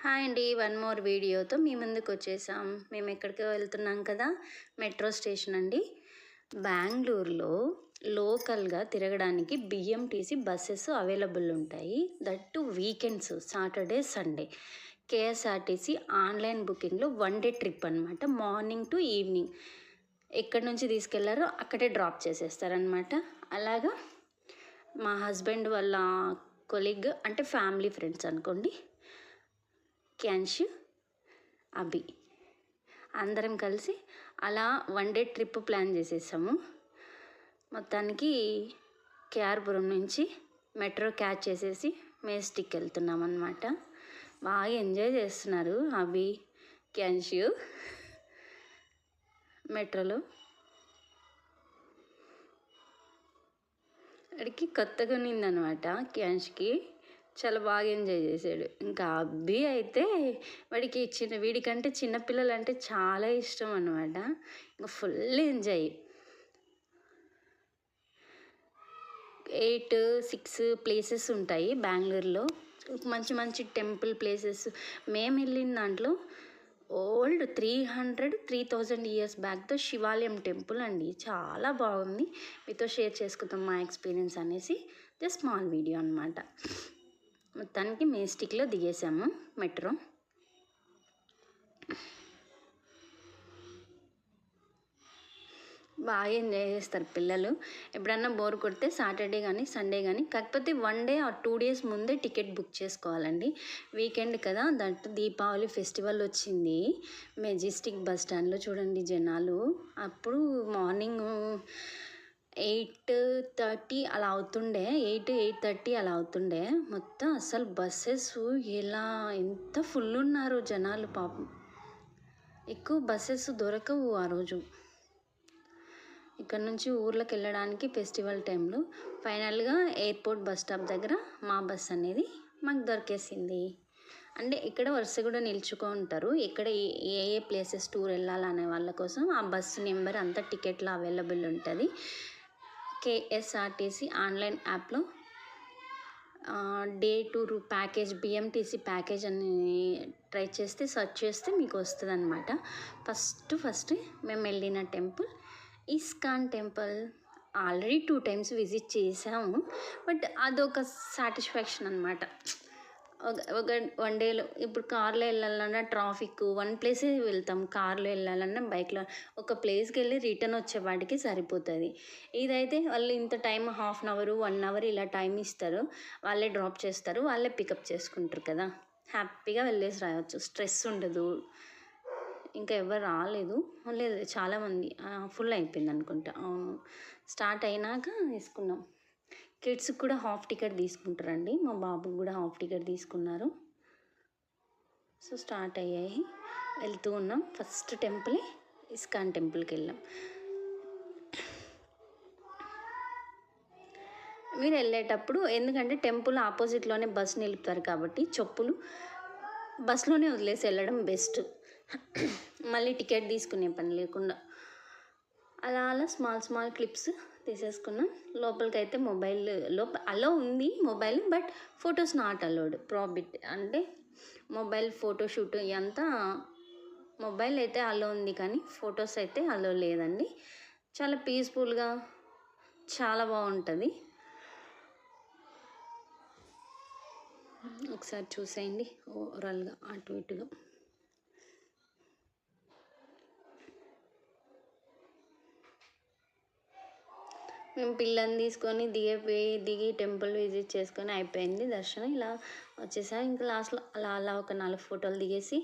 Hi అండి one more వీడియోతో మీ ముందుకు వచ్చేసాం. మేము ఎక్కడికి వెళ్తున్నాం కదా? మెట్రో స్టేషన్ అండి. బెంగళూరులో లోకల్గా తిరగడానికి బిఎంటీసీ బస్సెస్ అవైలబుల్ ఉంటాయి. That too weekends Saturday Sunday. KSRTC online బుకింగ్లో one day trip అనమాట మార్నింగ్ టు ఈవినింగ్. ఎక్కడి నుంచి తీసుకెళ్ళారో అక్కడే డ్రాప్ చేసేస్తారనమాట అలాగా మా హస్బెండ్ వాళ్ళ కొలీగ్ అంటే ఫ్యామిలీ ఫ్రెండ్స్ అనుకోండి. క్యాన్షు అభి. అందరం కలిసి అలా వన్ డే ట్రిప్ ప్లాన్ చేసేసాము. మొత్తానికి కేఆర్పురం నుంచి మెట్రో క్యాచ్ చేసేసి మేస్టిక్ వెళ్తున్నాం అనమాట బాగా ఎంజాయ్ చేస్తున్నారు అభి క్యాన్షు మెట్రోలో. వాడికి కొత్తగా ఉన్నిందనమాట క్యాన్ష్కి. చాలా బాగా ఎంజాయ్ చేశాడు ఇంకా అబ్బి అయితే వాడికి చిన్న వీడికంటే చిన్నపిల్లలు అంటే చాలా ఇష్టం అనమాట ఇంకా full enjoy. Eight six places ఉంటాయి బెంగళూరులో. మంచి మంచి టెంపుల్ ప్లేసెస్. మేము వెళ్ళిన దాంట్లో old three hundred three thousand years బ్యాక్తో శివాలయం టెంపుల్ అండి. చాలా బాగుంది. మీతో షేర్ చేసుకుందాం మా ఎక్స్పీరియన్స్ అనేసి. జస్ట్ స్మాల్ వీడియో అనమాట మొత్తానికి మేస్టిక్లో దిగేసాము మెట్రో. బాగా ఎంజాయ్ చేస్తారు పిల్లలు. ఎప్పుడన్నా బోర్ కొడితే సాటర్డే కానీ సండే కానీ కాకపోతే వన్ డే ఆ టూ డేస్ ముందే టికెట్ బుక్ చేసుకోవాలండి. వీకెండ్ కదా దట్ దీపావళి ఫెస్టివల్ వచ్చింది. మెజెస్టిక్ బస్ స్టాండ్లో చూడండి జనాలు. అప్పుడు మార్నింగ్ ఎయిట్ థర్టీ అలా అవుతుండే. ఎయిట్ ఎయిట్ థర్టీ అలా అవుతుండే. మొత్తం అసలు బస్సెస్ ఎలా ఎంత ఫుల్ ఉన్నారు జనాలు పాపం. ఎక్కువ బస్సెస్ దొరకవు ఆ రోజు. ఇక్కడ నుంచి ఊర్లోకి వెళ్ళడానికి ఫెస్టివల్ టైంలో ఫైనల్గా ఎయిర్పోర్ట్ బస్ స్టాప్ దగ్గర మా బస్ అనేది మాకు దొరికేసింది. అంటే ఇక్కడ వరుస కూడా నిల్చుకో ఉంటారు. ఇక్కడ ఏ ఏ ఏ ప్లేసెస్ టూర్ వెళ్ళాలనే వాళ్ళ కోసం ఆ బస్సు నెంబర్ అంతా టికెట్లో అవైలబుల్ ఉంటుంది. కేఎస్ఆర్టీసీ ఆన్లైన్ యాప్లో day tour package BMTC package అని ట్రై చేస్తే సెర్చ్ చేస్తే మీకు వస్తుంది అనమాట ఫస్ట్ ఫస్ట్ మేము వెళ్ళిన temple ISKCON temple. Already two times visit చేసాము. బట్ అదొక సాటిస్ఫాక్షన్ అనమాట ఒక ఒక వన్ డేలో ఇప్పుడు కార్లో వెళ్ళాలన్నా ట్రాఫిక్ వన్ ప్లేసే వెళ్తాం కార్లో వెళ్ళాలన్నా బైక్లో ఒక ప్లేస్కి వెళ్ళి రిటర్న్ వచ్చేవాడికి సరిపోతుంది. ఇదైతే వాళ్ళు ఇంత time half an hour one hour ఇలా టైం ఇస్తారు. వాళ్ళే డ్రాప్ చేస్తారు వాళ్ళే పికప్ చేసుకుంటారు కదా. హ్యాపీగా వెళ్ళేసి రావచ్చు స్ట్రెస్ ఉండదు. ఇంకా ఎవరు రాలేదు. లేదు చాలామంది ఫుల్ అయిపోయింది అనుకుంటా. అవును. స్టార్ట్ అయినాక తీసుకున్నాం కిడ్స్కి కూడా హాఫ్ టికెట్ తీసుకుంటారండి. మా బాబుకి కూడా హాఫ్ టికెట్ తీసుకున్నారు. సో స్టార్ట్ అయ్యాయి. వెళ్తూ ఉన్నాం. ఫస్ట్ టెంపుల్ ఇస్కాన్ టెంపుల్కి వెళ్ళాం. మీరు వెళ్ళేటప్పుడు ఎందుకంటే టెంపుల్ ఆపోజిట్లోనే బస్ నిలుపుతారు కాబట్టి చెప్పులు బస్సులోనే వదిలేసి వెళ్ళడం బెస్ట్. మళ్ళీ టికెట్ తీసుకునే పని లేకుండా. అలా అలా స్మాల్ స్మాల్ క్లిప్స్ తీసేసుకున్నాం. లోపలికి అయితే మొబైల్ లోప అలో ఉంది mobile but photos not allowed. Prohibit అంటే మొబైల్ ఫోటోషూట్ ఇదంతా మొబైల్ అయితే అలో ఉంది కానీ ఫొటోస్ అయితే అలో లేదండి. చాలా పీస్ఫుల్గా చాలా బాగుంటుంది. ఒకసారి చూసేయండి. ఓవరాల్గా అటు ఇటుగా. మేము పిల్లని తీసుకొని దిగిపోయి దిగి టెంపుల్ విజిట్ చేసుకొని అయిపోయింది దర్శనం. ఇలా వచ్చేసాం. ఇంకా లాస్ట్లో అలా అలా ఒక నాలుగు ఫోటోలు దిగేసి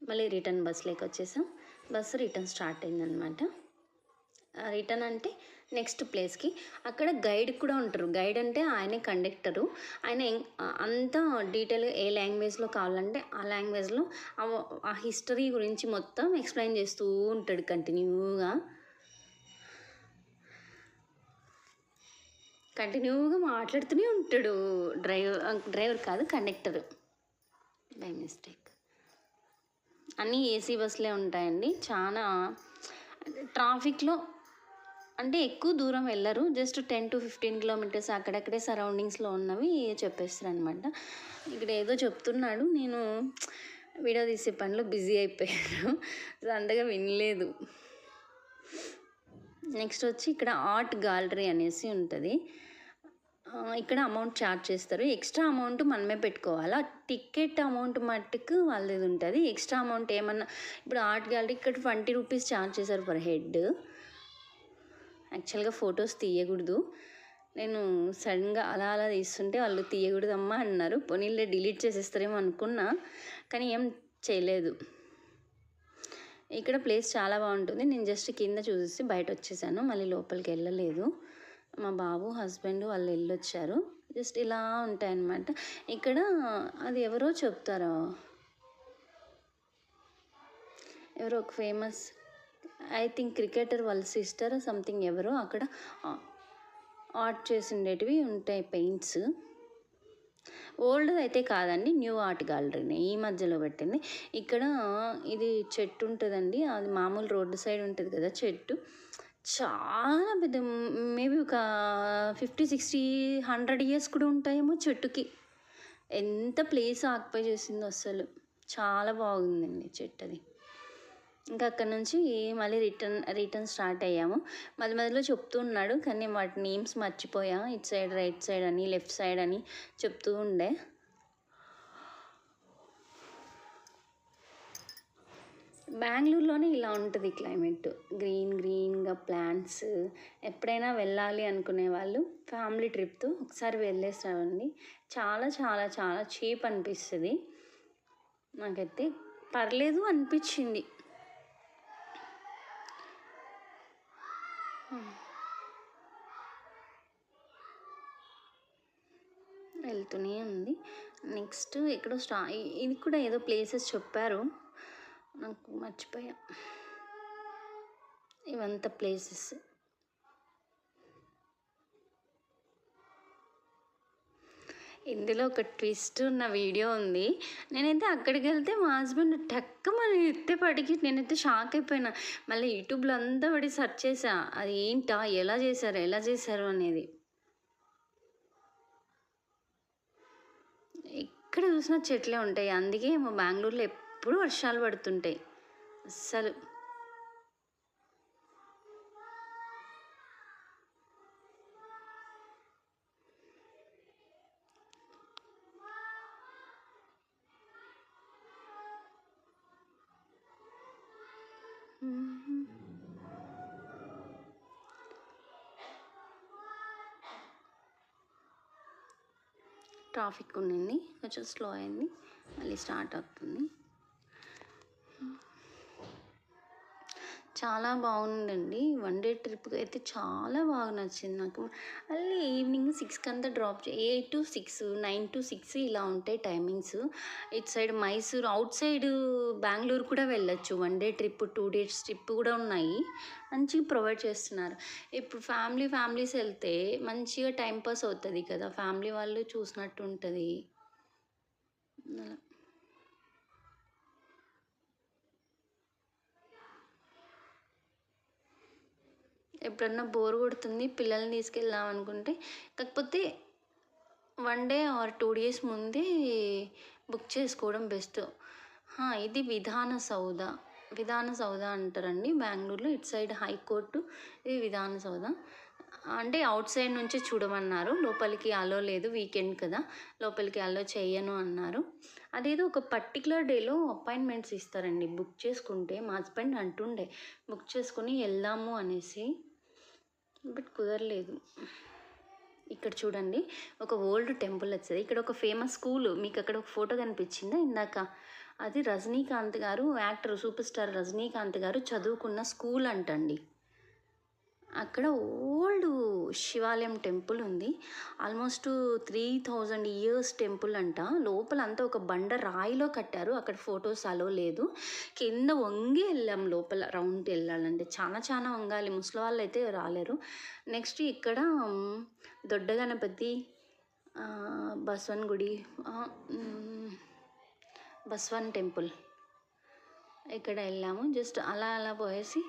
మళ్ళీ రిటర్న్ బస్లోకి వచ్చేసాం. బస్సు రిటర్న్ స్టార్ట్ అయిందనమాట రిటర్న్ అంటే నెక్స్ట్ ప్లేస్కి. అక్కడ గైడ్ కూడా ఉంటారు. గైడ్ అంటే ఆయనే కండక్టరు. ఆయన అంతా డీటెయిల్గా ఏ లాంగ్వేజ్లో కావాలంటే ఆ లాంగ్వేజ్లో ఆ హిస్టరీ గురించి మొత్తం ఎక్స్ప్లెయిన్ చేస్తూ ఉంటాడు కంటిన్యూగా. కంటిన్యూగా మాట్లాడుతూనే ఉంటాడు. డ్రైవర్ డ్రైవర్ కాదు కండక్టర్. By mistake. అన్నీ ఏసీ బస్సులే ఉంటాయండి. చాలా ట్రాఫిక్లో అంటే ఎక్కువ దూరం వెళ్ళరు. Just ten to fifteen kilometres అక్కడక్కడే సరౌండింగ్స్లో ఉన్నవి చెప్పేస్తారు అనమాట ఇక్కడ ఏదో చెప్తున్నాడు. నేను వీడియో తీసే పనిలో బిజీ అయిపోయాను. సో అంతగా వినలేదు. నెక్స్ట్ వచ్చి ఇక్కడ ఆర్ట్ గ్యాలరీ అనేసి ఉంటుంది. ఇక్కడ అమౌంట్ ఛార్జ్ చేస్తారు. ఎక్స్ట్రా అమౌంట్ మనమే పెట్టుకోవాలా. టికెట్ అమౌంట్ మట్టుకు వాళ్ళది ఉంటుంది. ఎక్స్ట్రా అమౌంట్ ఏమన్నా ఇప్పుడు ఆర్ట్ గ్యాలరీ ఇక్కడ ట్వంటీ రూపీస్ ఛార్జ్ చేశారు పర్ హెడ్. యాక్చువల్గా ఫొటోస్ తీయకూడదు. నేను సడన్గా అలా అలా తీస్తుంటే వాళ్ళు తీయకూడదమ్మా అన్నారు. పోనీళ్ళే డిలీట్ చేసేస్తారేమో అనుకున్నా కానీ ఏం చేయలేదు. ఇక్కడ ప్లేస్ చాలా బాగుంటుంది. నేను జస్ట్ కింద చూసి బయట వచ్చేసాను మళ్ళీ లోపలికి వెళ్ళలేదు. మా బాబు హస్బెండ్ వాళ్ళు వెళ్ళొచ్చారు. జస్ట్ ఇలా ఉంటాయన్నమాట. ఇక్కడ అది ఎవరో చెప్తారా? ఎవరో ఒక ఫేమస్ ఐ థింక్ క్రికెటర్ వాళ్ళ సిస్టర్ సంథింగ్ ఎవరో అక్కడ ఆర్ట్ చేసిండేటివి ఉంటాయి పెయింట్స్. ఓల్డ్ అయితే కాదండి న్యూ ఆర్ట్ గ్యాలరీని ఈ మధ్యలో పెట్టింది. ఇక్కడ ఇది చెట్టు ఉంటుందండి అది మామూలు రోడ్డు సైడ్ ఉంటుంది కదా చెట్టు. చాలా పెద్ద మేబీ ఒక ఫిఫ్టీ సిక్స్టీ హండ్రెడ్ ఇయర్స్ కూడా ఉంటాయేమో చెట్టుకి. ఎంత ప్లేస్ ఆక్యుపై చేసిందో అసలు చాలా బాగుందండి చెట్టు అది ఇంకా అక్కడ నుంచి మళ్ళీ రిటర్న్ రిటర్న్ స్టార్ట్ అయ్యాము. మధ్య మధ్యలో చెప్తూ ఉన్నాడు కానీ వాటి నేమ్స్ మర్చిపోయా. ఇటు సైడ్ రైట్ సైడ్ అని లెఫ్ట్ సైడ్ అని చెప్తూ ఉండే. బెంగళూరులోనే ఇలా ఉంటుంది క్లైమేట్. గ్రీన్ గ్రీన్గా ప్లాంట్స్. ఎప్పుడైనా వెళ్ళాలి అనుకునే వాళ్ళు ఫ్యామిలీ ట్రిప్తో ఒకసారి వెళ్ళేసామండి చాలా చాలా చాలా చీప్ అనిపిస్తుంది. నాకైతే పర్లేదు అనిపించింది. వెళ్తూనే ఉంది. నెక్స్ట్ ఎక్కడో స్టా ఇది కూడా ఏదో ప్లేసెస్ చెప్పారు. నాకు మర్చిపోయా. ఇవంతా ప్లేసెస్ ఇందులో ఒక ట్విస్ట్ ఉన్న వీడియో ఉంది. నేనైతే అక్కడికి వెళ్తే మా హస్బెండ్ టక్క మన ఎత్తేపాటికి నేనైతే షాక్ అయిపోయినా. మళ్ళీ యూట్యూబ్లో అంతా పడి సెర్చ్ చేసా. అది ఏంటా? ఎలా చేశారు? ఎలా చేశారు అనేది. ఎక్కడ చూసినా చెట్లే ఉంటాయి. అందుకే మా బెంగళూరులో ఎప్పుడు వర్షాలు పడుతుంటాయి. అస్సలు. ట్రాఫిక్ ఉండింది. కొంచెం స్లో అయింది. మళ్ళీ స్టార్ట్ అవుతుంది. చాలా బాగుందండి. వన్ డే ట్రిప్ అయితే చాలా బాగా నచ్చింది నాకు. మళ్ళీ ఈవినింగ్ సిక్స్కి అంతా డ్రాప్ చే eight to six nine to six ఇలా ఉంటాయి టైమింగ్స్. ఇటు side Mysore outside Bengaluru కూడా వెళ్ళొచ్చు. One day trip two days trip కూడా ఉన్నాయి. మంచిగా ప్రొవైడ్ చేస్తున్నారు. ఇప్పుడు ఫ్యామిలీ ఫ్యామిలీస్ వెళ్తే మంచిగా టైంపాస్ అవుతుంది కదా. ఫ్యామిలీ వాళ్ళు చూసినట్టు ఉంటుంది. అలా. ఎప్పుడన్నా బోర్ కొడుతుంది పిల్లల్ని తీసుకెళ్దాం అనుకుంటే. కాకపోతే one day or two days ముందే బుక్ చేసుకోవడం బెస్ట్. ఇది విధాన సౌధ. విధాన సౌధ అంటారండి బెంగళూరులో. ఇటు సైడ్ హైకోర్టు ఇది విధాన సౌధ. అంటే అవుట్ సైడ్ నుంచి చూడమన్నారు. లోపలికి అలో లేదు వీకెండ్ కదా. లోపలికి అలో చేయను అన్నారు. అదేదో ఒక పర్టికులర్ డేలో అపాయింట్మెంట్స్ ఇస్తారండి. బుక్ చేసుకుంటే మా హస్బెండ్ అంటుండే బుక్ చేసుకుని వెళ్దాము అనేసి. బట్ కుదరలేదు. ఇక్కడ చూడండి ఒక ఓల్డ్ టెంపుల్ వచ్చేది. ఇక్కడ ఒక ఫేమస్ స్కూల్. మీకు అక్కడ ఒక ఫోటో కనిపించిందా ఇందాక? అది రజనీకాంత్ గారు యాక్టర్ సూపర్ స్టార్ రజనీకాంత్ గారు చదువుకున్న స్కూల్ అంటండి. అక్కడ ఓల్డ్ శివాలయం టెంపుల్ ఉంది. Almost three thousand years temple అంట. లోపల అంతా ఒక బండ రాయిలో కట్టారు. అక్కడ ఫొటోస్ అలో లేదు. కింద వంగి వెళ్ళాం లోపల రౌండ్ వెళ్ళాలంటే. చాలా చాలా వంగాలి. ముసలి వాళ్ళు అయితే రాలేరు. నెక్స్ట్ ఇక్కడ దొడ్డ గణపతి బస్వన్ బసవన్ గుడి బస్వన్ టెంపుల్. ఇక్కడ వెళ్ళాము. జస్ట్ అలా అలా పోయేసి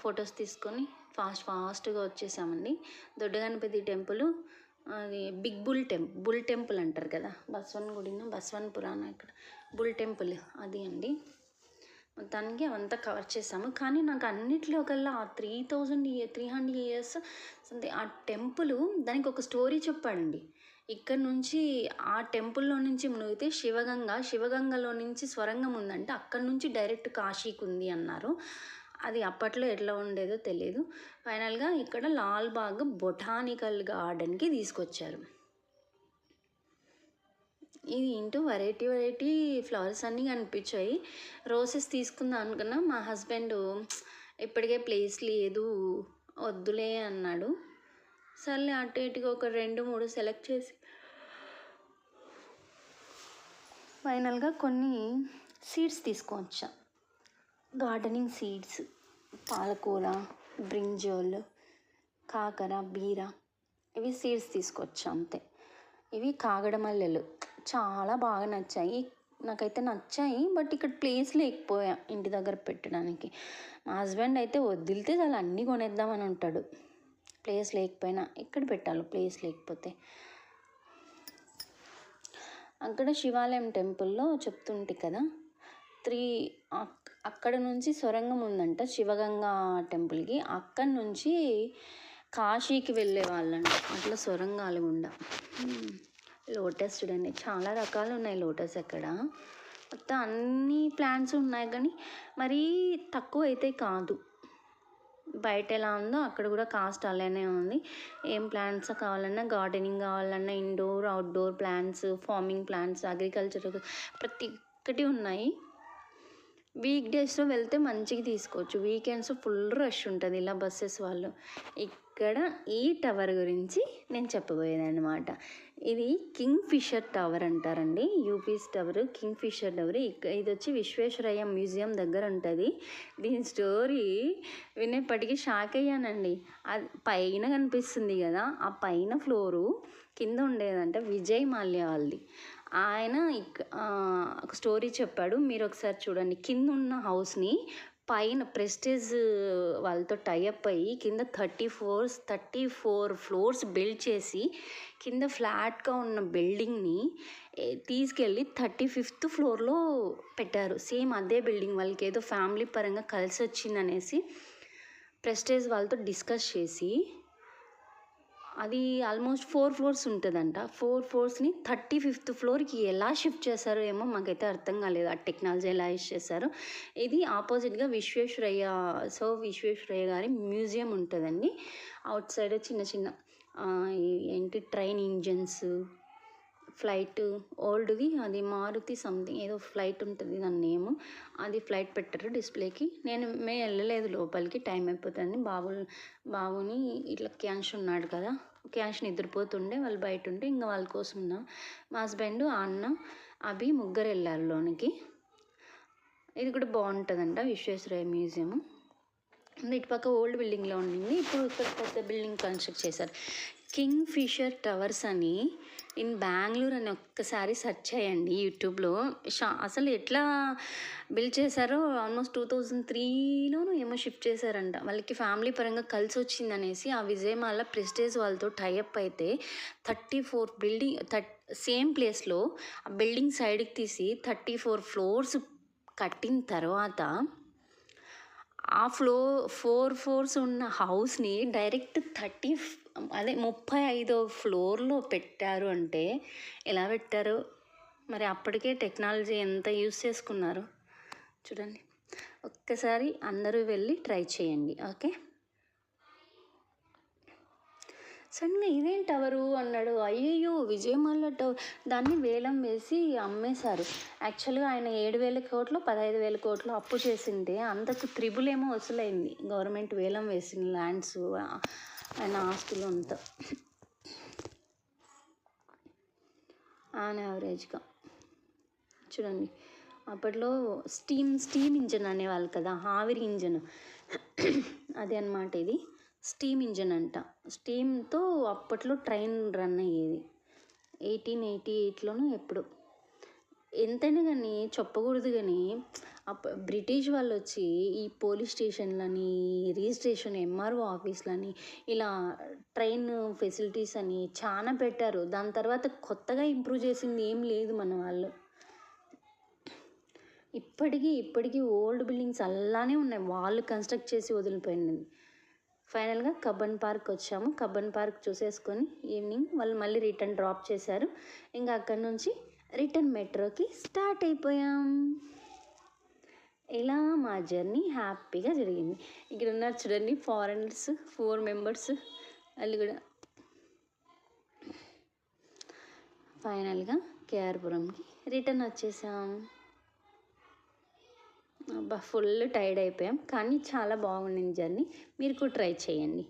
ఫొటోస్ తీసుకొని ఫాస్ట్ ఫాస్ట్గా వచ్చేసామండి. దొడ్డ గణపతి టెంపుల్ అది big bull temple bull temple అంటారు కదా బస్వన్ గుడిన బస్వన్ పురాణ ఇక్కడ. బుల్ టెంపుల్ అది అండి. మొత్తానికి అవంతా కవర్ చేసాము. కానీ నాకు అన్నిట్లో కల్లా ఆ three thousand year three hundred years అంటే ఆ టెంపుల్ దానికి ఒక స్టోరీ చెప్పాడండి. ఇక్కడ నుంచి ఆ టెంపుల్లో నుంచి మునిగితే శివగంగ శివగంగలో నుంచి స్వరంగం ఉందంటే అక్కడ నుంచి డైరెక్ట్ కాశీకి ఉంది అన్నారు. అది అప్పట్లో ఎట్లా ఉండేదో తెలియదు ఫైనల్గా ఇక్కడ లాల్బాగ్ బొటానికల్ గార్డెన్కి తీసుకొచ్చారు. ఇది ఏంటో వెరైటీ వెరైటీ ఫ్లవర్స్ అన్నీ కనిపించాయి. రోసెస్ తీసుకుందాం అనుకున్నా మా హస్బెండ్ ఇప్పటికే ప్లేస్ లేదు వద్దులే అన్నాడు. సర్లే అటు ఇటుగా ఒక రెండు మూడు సెలెక్ట్ చేసి. ఫైనల్గా కొన్ని సీడ్స్ తీసుకొచ్చా. గార్డెనింగ్ సీడ్స్ పాలకూర బ్రింజోల్ కాకర బీర ఇవి సీడ్స్ తీసుకొచ్చా అంతే. ఇవి కాగడమల్లెలు. చాలా బాగా నచ్చాయి. నాకైతే నచ్చాయి బట్ ఇక్కడ ప్లేస్ లేకపోయా ఇంటి దగ్గర పెట్టడానికి. మా హస్బెండ్ అయితే వదిలితే చాలా అన్నీ కొనేద్దామని ఉంటాడు. ప్లేస్ లేకపోయినా ఎక్కడ పెట్టాలి ప్లేస్ లేకపోతే. అక్కడ శివాలయం టెంపుల్లో చెప్తుంటే కదా త్రీ అక్కడ నుంచి సొరంగం ఉందంట శివగంగా టెంపుల్కి. అక్కడి నుంచి కాశీకి వెళ్ళే వాళ్ళంట. అట్లా సొరంగాలు గుండా. లోటస్ చూడండి చాలా రకాలు ఉన్నాయి లోటస్ అక్కడ. మొత్తం అన్ని ప్లాంట్స్ ఉన్నాయి కానీ మరీ తక్కువ అయితే కాదు. బయట ఎలా ఉందో అక్కడ కూడా కాస్ట్ అలానే ఉంది. ఏం ప్లాంట్స్ కావాలన్నా గార్డెనింగ్ కావాలన్నా indoor outdoor plants farming plants agriculture ప్రతి ఒక్కటి ఉన్నాయి. వీక్ డేస్లో వెళ్తే మంచిగా తీసుకోవచ్చు. వీకెండ్స్ ఫుల్ రష్ ఉంటుంది. ఇలా బస్సెస్ వాళ్ళు. ఇక్కడ ఈ టవర్ గురించి నేను చెప్పబోయేది అనమాట ఇది కింగ్ ఫిషర్ టవర్ అంటారండి. యూపీస్ టవర్ కింగ్ ఫిషర్ టవర్. ఇక ఇది వచ్చి విశ్వేశ్వరయ్య మ్యూజియం దగ్గర ఉంటుంది. దీని స్టోరీ వినేప్పటికీ షాక్ అయ్యానండి. అది పైన కనిపిస్తుంది కదా ఆ పైన ఫ్లోరు కింద ఉండేదంట విజయ్ మాల్యా వాళ్ళది. ఆయన ఒక స్టోరీ చెప్పాడు. మీరు ఒకసారి చూడండి. కింద ఉన్న హౌస్ని పైన ప్రెస్టేజ్ వాళ్ళతో టైఅప్ అయ్యి కింద thirty fours thirty four floors build చేసి కింద ఫ్లాట్గా ఉన్న బిల్డింగ్ని తీసుకెళ్ళి థర్టీ ఫిఫ్త్ ఫ్లోర్లో పెట్టారు. సేమ్ అదే బిల్డింగ్ వాళ్ళకి ఏదో ఫ్యామిలీ పరంగా కలిసి వచ్చిందనేసి ప్రెస్టేజ్ వాళ్ళతో డిస్కస్ చేసి అది ఆల్మోస్ట్ ఫోర్ ఫ్లోర్స్ ఉంటుందంట. ఫోర్ ఫ్లోర్స్ని థర్టీ ఫిఫ్త్ ఫ్లోర్కి ఎలా షిఫ్ట్ చేశారో ఏమో మాకైతే అర్థం కాలేదు. ఆ టెక్నాలజీ ఎలా యూస్ చేశారో. ఇది ఆపోజిట్గా విశ్వేశ్వరయ్య సో విశ్వేశ్వరయ్య గారి మ్యూజియం ఉంటుందండి. అవుట్ సైడ్ చిన్న చిన్న ఏంటి ట్రైన్ ఇంజన్స్ ఫ్లైట్ ఓల్డ్ది అది మారుతి సంథింగ్ ఏదో ఫ్లైట్ ఉంటుంది దాని నేమ్. అది ఫ్లైట్ పెట్టారు డిస్ప్లేకి. నేను మేము వెళ్ళలేదు లోపలికి టైం అయిపోతుంది. బాబు బాబుని ఇట్లా క్యాష్ ఉన్నాడు కదా క్యాష్ నిద్రపోతుండే వాళ్ళు బయట ఉంటే ఇంకా వాళ్ళ కోసం ఉన్నా. మా హస్బెండ్ అన్న అవి ముగ్గురు వెళ్ళారు లోనికి. ఇది కూడా బాగుంటుందంట విశ్వేశ్వరయ్య మ్యూజియం ఇటుపక్క ఓల్డ్ బిల్డింగ్లో ఉండింది ఇప్పుడు ఇక్కడ పెద్ద బిల్డింగ్ కన్స్ట్రక్ట్ చేశారు. కింగ్ ఫిషర్ టవర్స్ అని ఇన్ బెంగళూరు అని ఒక్కసారి సెర్చ్ చేయండి యూట్యూబ్లో. షా అసలు ఎట్లా బిల్డ్ చేశారో ఆల్మోస్ట్ టూ థౌజండ్ త్రీలోనూ ఏమో షిఫ్ట్ చేశారంట. వాళ్ళకి ఫ్యామిలీ పరంగా కలిసి వచ్చిందనేసి ఆ విజయమాల ప్రెస్టేజ్ వాళ్ళతో టైఅప్ అయితే థర్టీ ఫోర్ బిల్డింగ్ థర్ట్ సేమ్ ప్లేస్లో ఆ బిల్డింగ్ సైడ్కి తీసి థర్టీ ఫోర్ ఫ్లోర్స్ కట్టిన తర్వాత ఆ ఫ్లో ఫోర్ ఫ్లోర్స్ ఉన్న హౌస్ని డైరెక్ట్ థర్టీ అదే ముప్పై ఐదో ఫ్లోర్లో పెట్టారు అంటే ఎలా పెట్టారు? మరి అప్పటికే టెక్నాలజీ ఎంత యూస్ చేసుకున్నారు? చూడండి. ఒక్కసారి అందరూ వెళ్ళి ట్రై చేయండి ఓకే? సడన్గా ఇదేం టవరు అన్నాడు. అయ్యయ్యో! విజయమాల టవర్ దాన్ని వేలం వేసి అమ్మేశారు. యాక్చువల్గా ఆయన ఏడు వేల కోట్లు పదహైదు వేల కోట్లు అప్పు చేసింటే అంతకు త్రిబుల్ ఏమో వసూలైంది. గవర్నమెంట్ వేలం వేసిన ల్యాండ్స్ ఆయన ఆస్తులు అంతా. ఆన్ యావరేజ్గా. చూడండి. అప్పట్లో స్టీమ్ స్టీమ్ ఇంజన్ అనేవాళ్ళు కదా ఆవిరి ఇంజన్. అదే అనమాట ఇది. స్టీమ్ ఇంజన్ అంట. స్టీమ్తో అప్పట్లో ట్రైన్ రన్ అయ్యేది. ఎయిటీన్ ఎయిటీ ఎయిట్లోనూ ఎప్పుడు. ఎంతైనా కానీ చెప్పకూడదు కానీ అప్ప బ్రిటిష్ వాళ్ళు వచ్చి ఈ పోలీస్ స్టేషన్లని రిజిస్ట్రేషన్ ఎంఆర్ఓ ఆఫీస్లని ఇలా ట్రైన్ ఫెసిలిటీస్ అని చాలా పెట్టారు. దాని తర్వాత కొత్తగా ఇంప్రూవ్ చేసింది ఏం లేదు మన వాళ్ళు. ఇప్పటికీ ఇప్పటికీ ఓల్డ్ బిల్డింగ్స్ అలానే ఉన్నాయి. వాళ్ళు కన్స్ట్రక్ట్ చేసి వదిలిపోయింది. ఫైనల్గా కబ్బన్ పార్క్ వచ్చాము. కబ్బన్ పార్క్ చూసేసుకొని ఈవినింగ్ వాళ్ళు మళ్ళీ రిటర్న్ డ్రాప్ చేశారు. ఇంకా అక్కడ నుంచి రిటర్న్ మెట్రోకి స్టార్ట్ అయిపోయాం. ఇలా మా జర్నీ హ్యాపీగా జరిగింది. ఇక్కడ ఉన్నారు చూడండి ఫారెనర్స్ ఫోర్ మెంబర్స్. వాళ్ళు కూడా ఫైనల్గా కేఆర్పురంకి రిటర్న్ వచ్చేసాం. ఫుల్ టైర్డ్ అయిపోయాం. కానీ చాలా బాగుండింది జర్నీ. మీరు కూడా ట్రై చేయండి.